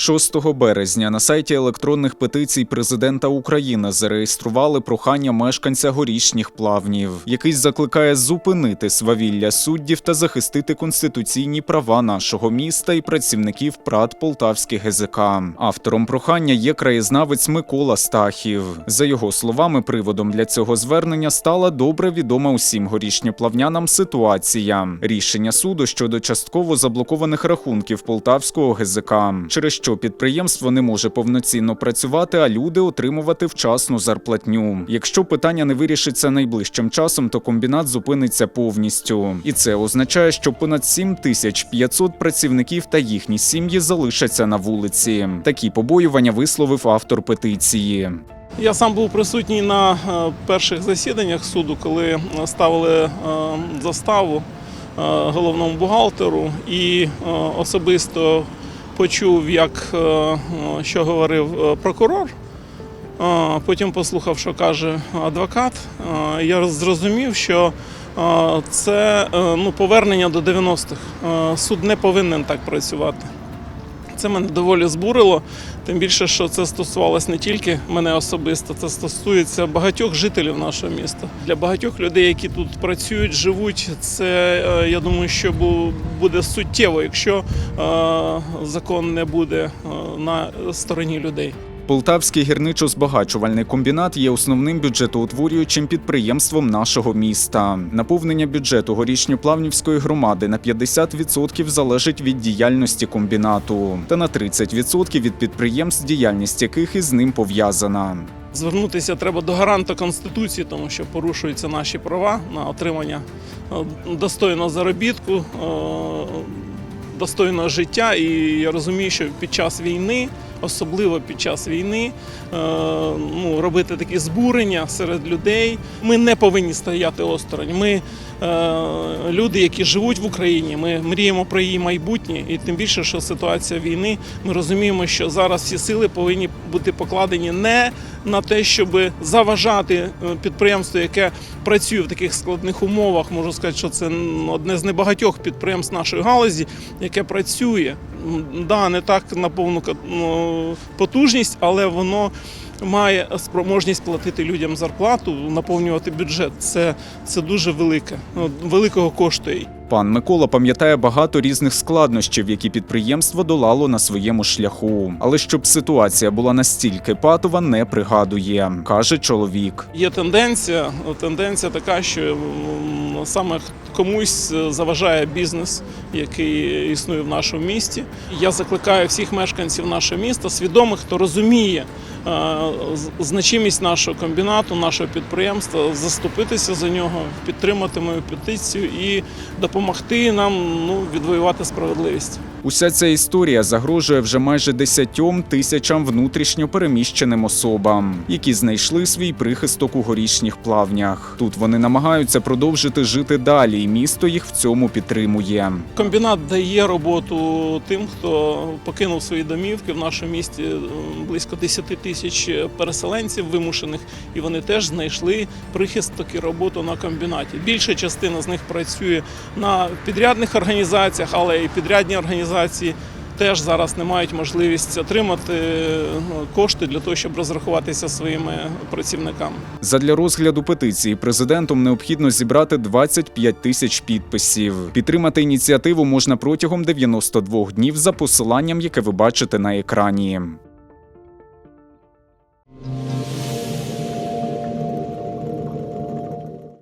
6 березня на сайті електронних петицій президента України зареєстрували прохання мешканця горішніх плавнів, який закликає зупинити свавілля суддів та захистити конституційні права нашого міста і працівників ПРАД Полтавських ГЗК. Автором прохання є краєзнавець Микола Стахів. За його словами, приводом для цього звернення стала добре відома усім горішньоплавнянам ситуація рішення суду щодо частково заблокованих рахунків Полтавського ГЗК, через що підприємство не може повноцінно працювати, а люди отримувати вчасну зарплатню. Якщо питання не вирішиться найближчим часом, то комбінат зупиниться повністю. І це означає, що понад 7500 працівників та їхні сім'ї залишаться на вулиці. Такі побоювання висловив автор петиції. Я сам був присутній на е, перших засіданнях суду, коли е, ставили е, заставу головному бухгалтеру і особисто почув, як е, е, що говорив е, прокурор. Потім послухав, що каже адвокат. Я зрозумів, що це ну, повернення до 90-х. Е, Суд не повинен так працювати. Це мене доволі збурило, тим більше, що це стосувалось не тільки мене особисто, це стосується багатьох жителів нашого міста. Для багатьох людей, які тут працюють, живуть, це е, я думаю, що буде суттєво, якщо е, закон не буде е, на стороні людей. Полтавський гірничо-збагачувальний комбінат є основним бюджетоутворюючим підприємством нашого міста. Наповнення бюджету горішньоплавнівської громади на 50% залежить від діяльності комбінату та на 30% від підприємств, діяльність яких із ним пов'язана. Звернутися треба до гаранта Конституції, тому що порушуються наші права на отримання е, достойного заробітку, е, достойного життя. І я розумію, що під час війни, особливо під час війни, е, ну, робити такі збурення серед людей. Ми не повинні стояти осторонь. Ми е, люди, які живуть в Україні, ми мріємо про її майбутнє, і тим більше, що ситуація війни, ми розуміємо, що зараз всі сили повинні бути покладені не на те, щоб заважати е, підприємству, яке працює в таких складних умовах. Можу сказати, що це одне з небагатьох підприємств нашої галузі, яке працює. Да, не так на повну ну, потужність, але воно має спроможність платити людям зарплату, наповнювати бюджет. Це, це дуже велике, ну, великого коштує. Пан Микола пам'ятає багато різних складнощів, які підприємство долало на своєму шляху. Але щоб ситуація була настільки патова, не пригадує, каже чоловік. Є тенденція, тенденція така, що саме комусь заважає бізнес, який існує в нашому місті. Я закликаю всіх мешканців нашого міста, свідомих, хто розуміє значимість нашого комбінату, нашого підприємства, заступитися за нього, підтримати мою петицію і допомогти нам ну, відвоювати справедливість. Уся ця історія загрожує вже майже 10 тисячам внутрішньо переміщеним особам, які знайшли свій прихисток у горішніх плавнях. Тут вони намагаються продовжити жити далі, і місто їх в цьому підтримує. Комбінат дає роботу тим, хто покинув свої домівки. В нашому місті близько 10 тисяч переселенців вимушених, і вони теж знайшли прихисток і роботу на комбінаті. Більша частина з них працює на підрядних організаціях, але і підрядні організації. Теж зараз не мають можливість отримати ну, кошти для того, щоб розрахуватися своїми працівниками. Задля розгляду петиції президентом необхідно зібрати 25 тисяч підписів. Підтримати ініціативу можна протягом 92 днів за посиланням, яке ви бачите на екрані.